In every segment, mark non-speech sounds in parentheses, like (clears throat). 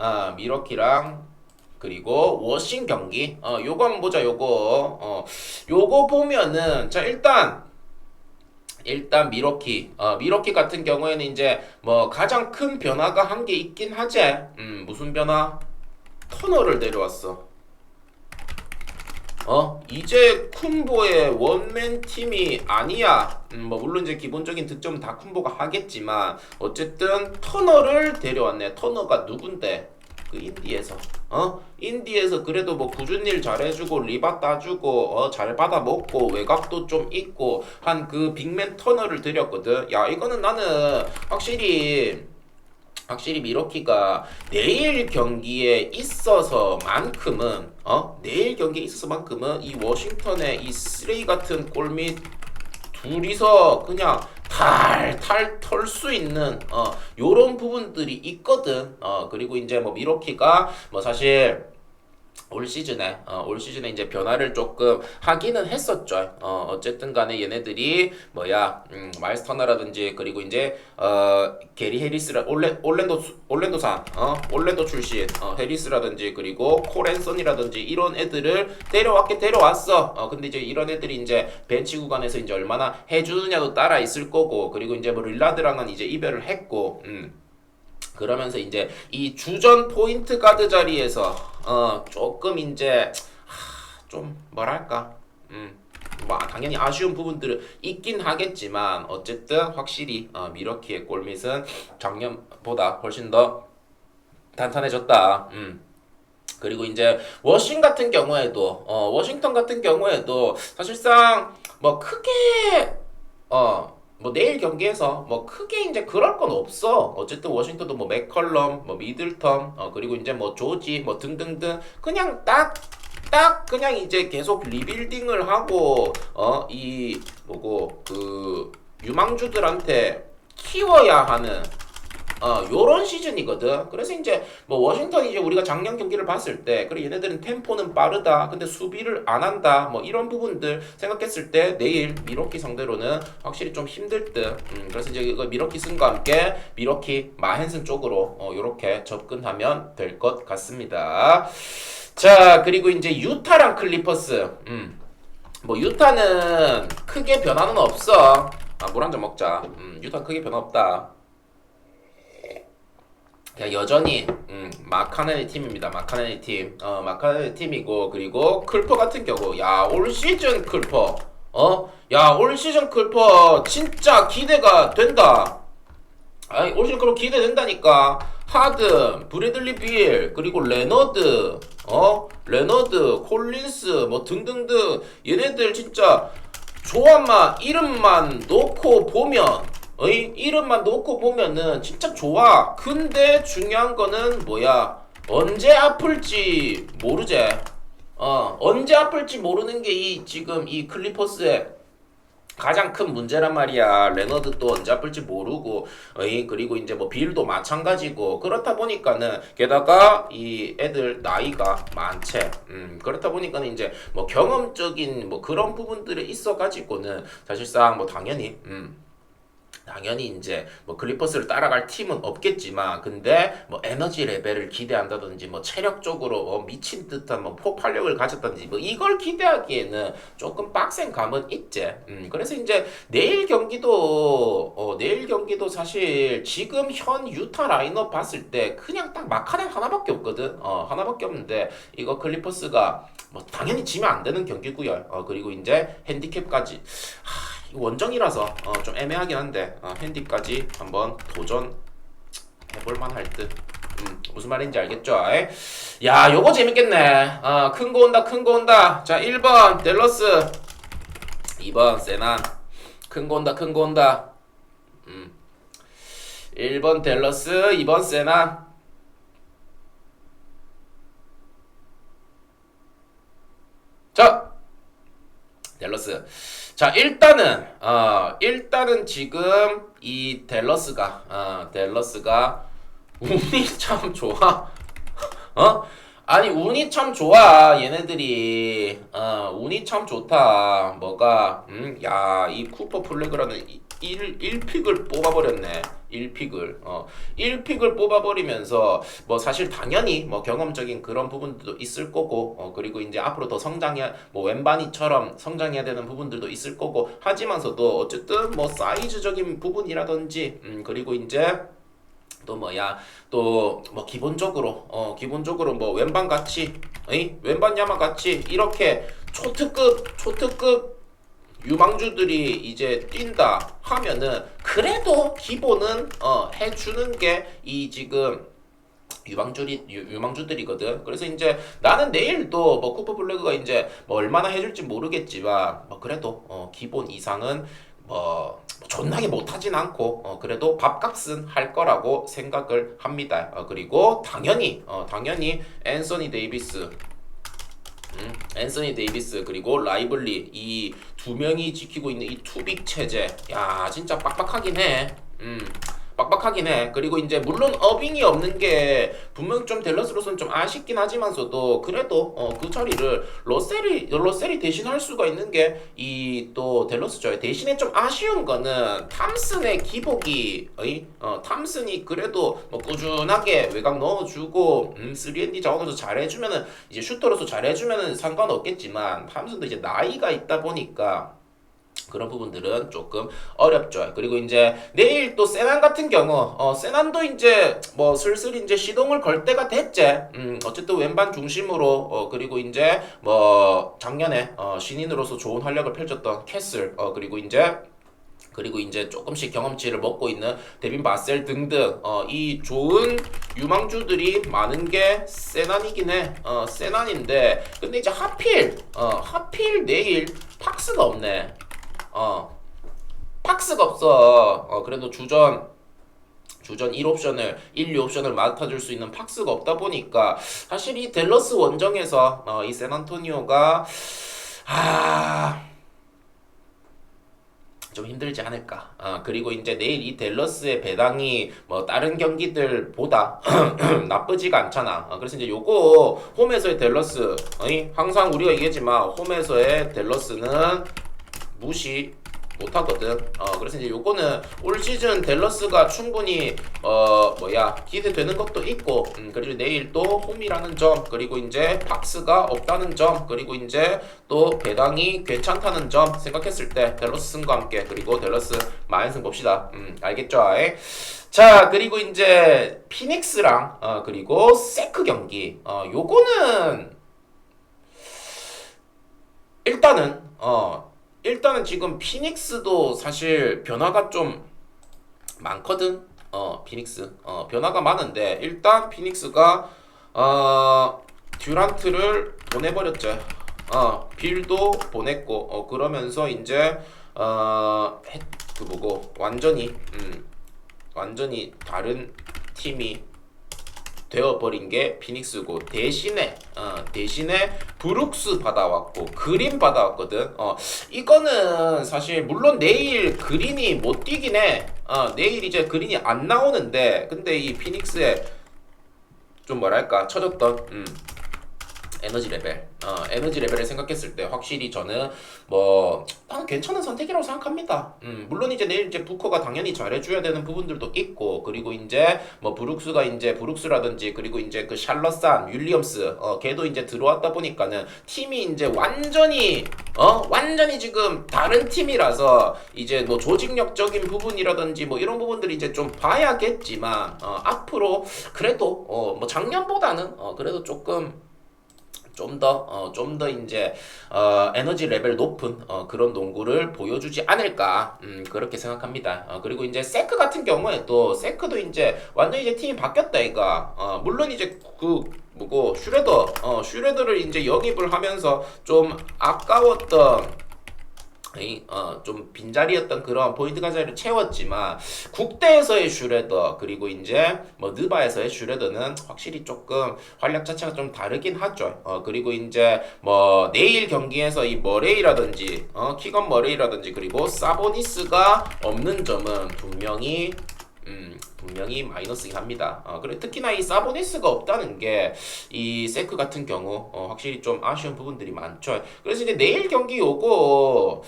어, 미러키랑 그리고 워싱 경기. 어, 요거 한번 보자. 요거. 어, 요거 보면은 자, 일단 일단 미러키, 어, 미러키 같은 경우에는 이제 뭐 가장 큰 변화가 한 게 있긴 하지. 음, 무슨 변화? 터널을 내려왔어. 어, 이제 쿤보의 원맨 팀이 아니야. 음, 뭐 물론 이제 기본적인 득점은 다 쿤보가 하겠지만 어쨌든 터널을 데려왔네. 터너가 누군데? 그 인디에서 어 인디에서 그래도 뭐 꾸준 일 잘해주고 리바 따주고 어 잘 받아 먹고 외곽도 좀 있고 한 그 빅맨 터널을 들였거든 야 이거는 나는 확실히 확실히 미러키가 내일 경기에 있어서만큼은 어? 내일 경기에 있어서만큼은 이 워싱턴의 이 쓰레기 같은 골밑 둘이서 그냥 탈탈 털 수 있는 어 요런 부분들이 있거든. 어 그리고 이제 뭐 미러키가 뭐 사실 올 시즌에 어, 올 시즌에 이제 변화를 조금 하기는 했었죠. 어, 어쨌든 간에 얘네들이 뭐야 음, 마일스 터너라든지 그리고 이제 어, 게리 해리스라 올레 올랜도 수- 올랜도산 어, 올랜도 출신 어, 해리스라든지 그리고 코렌선이라든지 이런 애들을 데려왔게 데려왔어. 어, 근데 이제 이런 애들이 이제 벤치 구간에서 이제 얼마나 해주느냐도 따라 있을 거고 그리고 이제 뭐 릴라드랑은 이제 이별을 했고 음. 그러면서 이제 이 주전 포인트 가드 자리에서 어 조금 이제 하, 좀 뭐랄까 음 뭐 당연히 아쉬운 부분들은 있긴 하겠지만 어쨌든 확실히 어, 미러키의 골밑은 작년보다 훨씬 더 단단해졌다. 음. 그리고 이제 워싱 같은 경우에도 어 워싱턴 같은 경우에도 사실상 뭐 크게 어 뭐 내일 경기에서 뭐 크게 이제 그럴 건 없어. 어쨌든 워싱턴도 뭐 맥컬럼, 뭐 미들턴, 어 그리고 이제 뭐 조지, 뭐 등등등 그냥 딱 딱 그냥 이제 계속 리빌딩을 하고 어 이 뭐고 그 유망주들한테 키워야 하는 어, 요런 시즌이거든. 그래서 이제 뭐 워싱턴이 이제 우리가 작년 경기를 봤을 때 그래 얘네들은 템포는 빠르다. 근데 수비를 안 한다. 뭐 이런 부분들 생각했을 때 내일 미러키 상대로는 확실히 좀 힘들 듯. 음, 그래서 이제 이거 미러키 승과 함께 미러키 마헨슨 쪽으로 어, 요렇게 접근하면 될 것 같습니다. 자, 그리고 이제 유타랑 클리퍼스. 음. 뭐 유타는 크게 변화는 없어. 아, 물 한 잔 먹자. 음, 유타 크게 변화 없다. 그냥 여전히 음, 마카네의 팀입니다. 마카네의 팀. 어, 마카네의 팀이고 그리고 클퍼 같은 경우 야, 올 시즌 클퍼. 어? 야, 올 시즌 클퍼 진짜 기대가 된다. 아니, 올 시즌 클퍼 기대된다니까. 하든, 브래들리 빌, 그리고 레너드, 어? 레너드, 콜린스, 뭐 등등등 얘네들 진짜 조합만 이름만 놓고 보면 어이 이름만 놓고 보면은 진짜 좋아. 근데 중요한 거는 뭐야? 언제 아플지 모르지. 어 언제 아플지 모르는 게 이 지금 이 클리퍼스의 가장 큰 문제란 말이야. 레너드도 언제 아플지 모르고, 어이, 그리고 이제 뭐 빌도 마찬가지고, 그렇다 보니까는, 게다가 이 애들 나이가 많지. 음, 그렇다 보니까는 이제 뭐 경험적인 뭐 그런 부분들이 있어가지고는 사실상 뭐 당연히, 음, 당연히 이제 뭐 클리퍼스를 따라갈 팀은 없겠지만 근데 뭐 에너지 레벨을 기대한다든지 뭐 체력적으로 어 미친 듯한 뭐 폭발력을 가졌다든지 뭐 이걸 기대하기에는 조금 빡센 감은 있지. 음 그래서 이제 내일 경기도 어 내일 경기도 사실 지금 현 유타 라인업 봤을 때 그냥 딱 마카렌 하나밖에 없거든. 어 하나밖에 없는데 이거 클리퍼스가 뭐 당연히 지면 안 되는 경기고요. 어 그리고 이제 핸디캡까지 하, 원정이라서 어, 좀 애매하긴 한데 어, 핸디까지 한번 도전 해볼 만 할 듯. 음, 무슨 말인지 알겠죠? 에? 야, 요거 재밌겠네. 어, 큰 거 온다, 큰 거 온다. 자, 1번 델러스, 2번 세난. 큰 거 온다, 큰 거 온다. 음. 1번 델러스, 2번 세난. 자, 델러스. 자 일단은 어 일단은 지금 이 델러스가 어 델러스가 운이 (laughs) 참 좋아. 어? 아니 운이 참 좋아 얘네들이. 어 운이 참 좋다. 뭐가 음야이 쿠퍼 플래그라는 이, 1, 1픽을 뽑아버렸네. 1픽을. 어, 1픽을 뽑아버리면서 뭐 사실 당연히 뭐 경험적인 그런 부분들도 있을 거고 어, 그리고 이제 앞으로 더 성장해야 뭐 웬바니처럼 성장해야 되는 부분들도 있을 거고 하지만서도 어쨌든 뭐 사이즈적인 부분이라든지 음, 그리고 이제 또 뭐야 또 뭐 기본적으로 어 기본적으로 뭐 왼반 같이 에이 왼반 야마 같이 이렇게 초특급 초특급 유망주들이 이제 뛴다 하면은 그래도 기본은 어 해주는 게 이 지금 유망주리 유, 유망주들이거든. 그래서 이제 나는 내일도 뭐 쿠퍼 블랙가 이제 뭐 얼마나 해줄지 모르겠지만 뭐 그래도 어 기본 이상은 뭐 존나게 못하진 않고 어 그래도 밥값은 할 거라고 생각을 합니다. 어 그리고 당연히 어 당연히 앤서니 데이비스 음, 앤서니 데이비스 그리고 라이블리 이 두 명이 지키고 있는 이 투빅 체제 야 진짜 빡빡하긴 해. 음. 빡빡하긴 해. 그리고 이제 물론 어빙이 없는 게 분명 좀 델러스로서는 좀 아쉽긴 하지만서도 그래도 어, 그 자리를 러셀이 러셀이 대신할 수가 있는 게 이또 델러스죠. 대신에 좀 아쉬운 거는 탐슨의 기복이? 어, 탐슨이 그래도 뭐 꾸준하게 외곽 넣어주고 음, 3&D 자원으로서 잘해주면은 이제 슈터로서 잘해주면은 상관없겠지만 탐슨도 이제 나이가 있다 보니까 그런 부분들은 조금 어렵죠. 그리고 이제 내일 또 세난 같은 경우, 어, 세난도 이제 뭐 슬슬 이제 시동을 걸 때가 됐지. 음, 어쨌든 왼반 중심으로, 어, 그리고 이제 뭐 작년에 어, 신인으로서 좋은 활약을 펼쳤던 캐슬, 어, 그리고 이제 그리고 이제 조금씩 경험치를 먹고 있는 데빈 바셀 등등 어, 이 좋은 유망주들이 많은 게 세난이긴 해. 어, 세난인데 근데 이제 하필 어, 하필 내일 팍스가 없네. 어. 팍스가 없어. 어, 그래도 주전 주전 1옵션을 1, 2옵션을 맡아줄 수 있는 팍스가 없다 보니까 사실 이 델러스 원정에서 어, 이 샌안토니오가 아. 좀 힘들지 않을까. 아, 그리고 이제 내일 이 델러스의 배당이 뭐 다른 경기들보다 (clears throat) 나쁘지가 않잖아. 아, 그래서 이제 요거 홈에서의 델러스, 어이? 항상 우리가 얘기했지만 홈에서의 델러스는 무시 못하거든. 어 그래서 이제 요거는 올 시즌 델러스가 충분히 어 뭐야 기대되는 것도 있고 음, 그리고 내일 또 홈이라는 점 그리고 이제 박스가 없다는 점 그리고 이제 또 배당이 괜찮다는 점 생각했을 때 델러스 승과 함께 그리고 델러스 마인승 봅시다. 음 알겠죠? 아이? 자 그리고 이제 피닉스랑 어 그리고 세크 경기 어 요거는 일단은 어 일단은 지금 피닉스도 사실 변화가 좀 많거든. 어, 피닉스. 어, 변화가 많은데 일단 피닉스가 어, 듀란트를 보내버렸죠. 어, 빌도 보냈고 어, 그러면서 이제 어, 해- 그 뭐고 완전히 음, 완전히 다른 팀이 되어버린 게 피닉스고 대신에 어, 대신에 브룩스 받아왔고 그린 받아왔거든. 어 이거는 사실 물론 내일 그린이 못 뛰긴 해. 어 내일 이제 그린이 안 나오는데 근데 이 피닉스에 좀 뭐랄까 쳐졌던 음, 에너지 레벨, 어, 에너지 레벨을 생각했을 때 확실히 저는 뭐 나는 괜찮은 선택이라고 생각합니다. 음, 물론 이제 내일 이제 부커가 당연히 잘해줘야 되는 부분들도 있고 그리고 이제 뭐 브룩스가 이제 브룩스라든지 그리고 이제 그 샬럿산 윌리엄스 어 걔도 이제 들어왔다 보니까는 팀이 이제 완전히 어 완전히 지금 다른 팀이라서 이제 뭐 조직력적인 부분이라든지 뭐 이런 부분들이 이제 좀 봐야겠지만 어 앞으로 그래도 어 뭐 작년보다는 어 그래도 조금 좀 더, 어, 좀더 이제, 어, 에너지 레벨 높은, 어, 그런 농구를 보여주지 않을까, 음, 그렇게 생각합니다. 어, 그리고 이제 세크 같은 경우에 또, 세크도 이제, 완전 이제 팀이 바뀌었다, 이가. 어, 물론 이제 그, 뭐고, 슈레더, 어, 슈레더를 이제 영입을 하면서 좀 아까웠던, 이, 어, 좀 빈자리였던 그런 포인트 가자리를 채웠지만 국대에서의 슈레더 그리고 이제 뭐 느바에서의 슈레더는 확실히 조금 활약 자체가 좀 다르긴 하죠. 어, 그리고 이제 뭐 내일 경기에서 이 머레이라든지 어, 키건 머레이라든지 그리고 사보니스가 없는 점은 분명히 음, 분명히 마이너스긴 합니다. 어, 그래 특히나 이 사보니스가 없다는 게 이 세크 같은 경우 어, 확실히 좀 아쉬운 부분들이 많죠. 그래서 이제 내일 경기 요거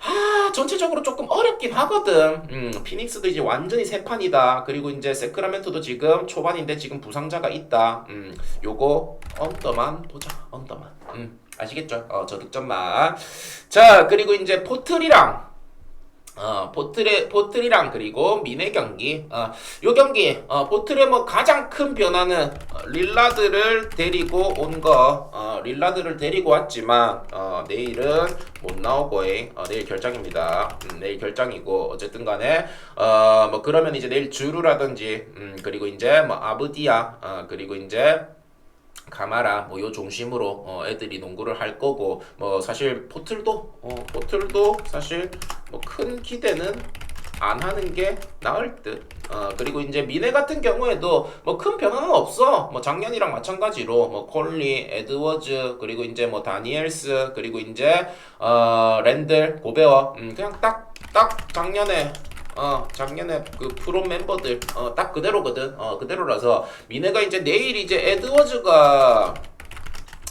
아, 전체적으로 조금 어렵긴 하거든. 음, 피닉스도 이제 완전히 새 판이다. 그리고 이제 세크라멘토도 지금 초반인데 지금 부상자가 있다. 음, 요거 언더만 보자. 언더만. 음, 아시겠죠? 어, 저 득점만. 자, 그리고 이제 포틀이랑 어, 포틀의 포틀이랑 그리고 미네 경기. 어, 요 경기 어, 포틀의 뭐 가장 큰 변화는 어, 릴라드를 데리고 온 거. 어, 릴라드를 데리고 왔지만 어, 내일은 못 나오고 어, 내일 결장입니다. 음, 내일 결장이고 어쨌든 간에 어, 뭐 그러면 이제 내일 주루라든지 음, 그리고 이제 뭐 아브디아 어, 그리고 이제 가마라 뭐 요 중심으로 어, 애들이 농구를 할 거고 뭐 사실 포틀도 어, 포틀도 사실 뭐 큰 기대는 안 하는 게 나을 듯. 어, 그리고 이제 미네 같은 경우에도 뭐 큰 변화는 없어. 뭐 작년이랑 마찬가지로 뭐 콜리, 에드워즈, 그리고 이제 뭐 다니엘스, 그리고 이제 어, 랜들, 고베어. 음, 그냥 딱, 딱 작년에 어, 작년에 그 프로 멤버들 어, 딱 그대로거든. 어, 그대로라서 미네가 이제 내일 이제 에드워즈가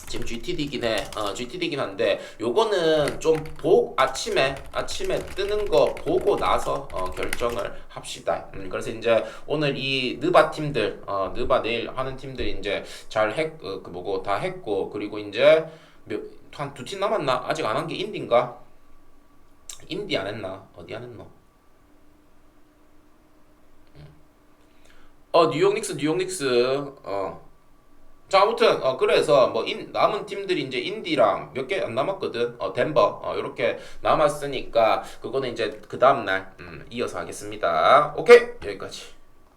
지금 GTD긴 해. 어, GTD긴 한데 요거는 좀 보 아침에 아침에 뜨는 거 보고 나서 어, 결정을 합시다. 음, 그래서 이제 오늘 이 느바 팀들 어, 느바 내일 하는 팀들 이제 잘했그 어, 그 뭐고 다 했고 그리고 이제 한 두 팀 남았나? 아직 안 한 게 인디인가? 인디 안 했나? 어디 안 했노? 어 뉴욕 닉스 뉴욕 닉스 어. 자 아무튼 어 그래서 뭐 인, 남은 팀들이 이제 인디랑 몇 개 안 남았거든. 어 덴버. 어 이렇게 남았으니까 그거는 이제 그 다음 날 음, 이어서 하겠습니다. 오케이. 여기까지